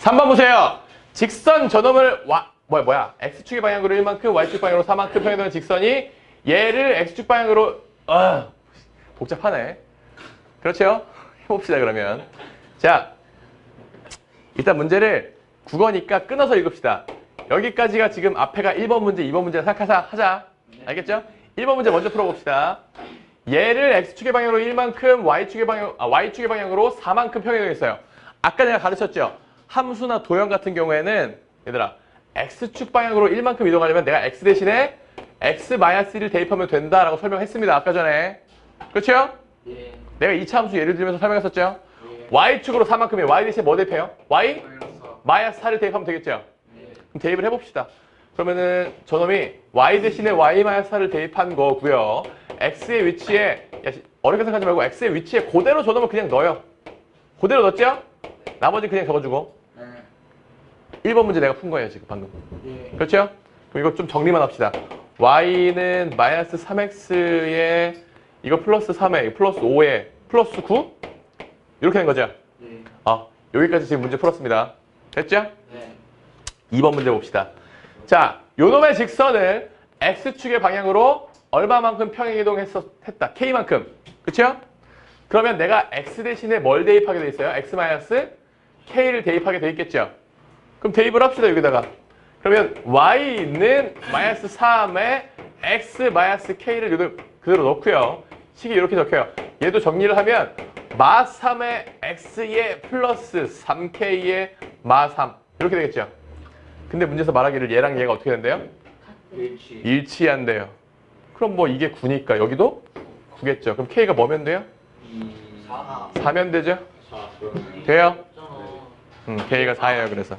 3번 보세요. 직선 저놈을 와 뭐야 뭐야 x축의 방향으로 1만큼 y축 방향으로 4만큼 평행되는 직선이 얘를 x축 방향으로 아 복잡하네. 그렇죠? 해봅시다 그러면. 자 일단 문제를 국어니까 끊어서 읽읍시다. 여기까지가 지금 앞에가 1번 문제, 2번 문제 생각하자 하자. 알겠죠? 1번 문제 먼저 풀어봅시다. 얘를 x축의 방향으로 1만큼, y축의 방향, 아, y축의 방향으로 4만큼 평행되겠어요. 아까 내가 가르쳤죠? 함수나 도형 같은 경우에는 얘들아 x축 방향으로 1만큼 이동하려면 내가 x 대신에 x-1을 대입하면 된다라고 설명했습니다. 아까 전에. 그렇죠? 예. 내가 2차 함수 예를 들면서 설명했었죠? 예. y축으로 4만큼이면 y 대신에 뭐 대입해요? y? 마이너스 마이너스 4를 대입하면 되겠죠? 예. 그럼 대입을 해봅시다. 그러면은 저놈이 y 대신에 y 마이너스 4를 대입한 거고요. x의 위치에 야, 씨, 어렵게 생각하지 말고 x의 위치에 그대로 저놈을 그냥 넣어요. 그대로 넣었죠? 나머지 그냥 적어주고 예. 1번 문제 내가 푼 거예요 지금 방금. 예. 그렇죠? 그럼 이거 좀 정리만 합시다. y는 마이너스 3x에 이거 플러스 3에 플러스 5에 플러스 9 이렇게 된 거죠? 예. 아 여기까지 지금 문제 풀었습니다. 됐죠? 네. 2번 문제 봅시다. 자, 요놈의 직선을 x축의 방향으로 얼마만큼 평행이동했었 했다. k만큼. 그쵸? 그러면 내가 x 대신에 뭘 대입하게 돼 있어요? x 마이너스 k를 대입하게 돼 있겠죠? 그럼 대입을 합시다, 여기다가. 그러면 y는 마이너스 3에 x 마이너스 k를 그대로 넣고요. 식이 이렇게 적혀요. 얘도 정리를 하면 마 3의 x에 플러스 3k의 마 3. 이렇게 되겠죠? 근데 문제에서 말하기를 얘랑 얘가 어떻게 된대요? 일치. 일치한대요. 그럼 뭐 이게 9니까 여기도 9겠죠. 그럼 K가 뭐면 돼요? 2, 4. 4면 되죠? 4. 그러네. 돼요? 있잖아. 음, K가 4예요. 그래서.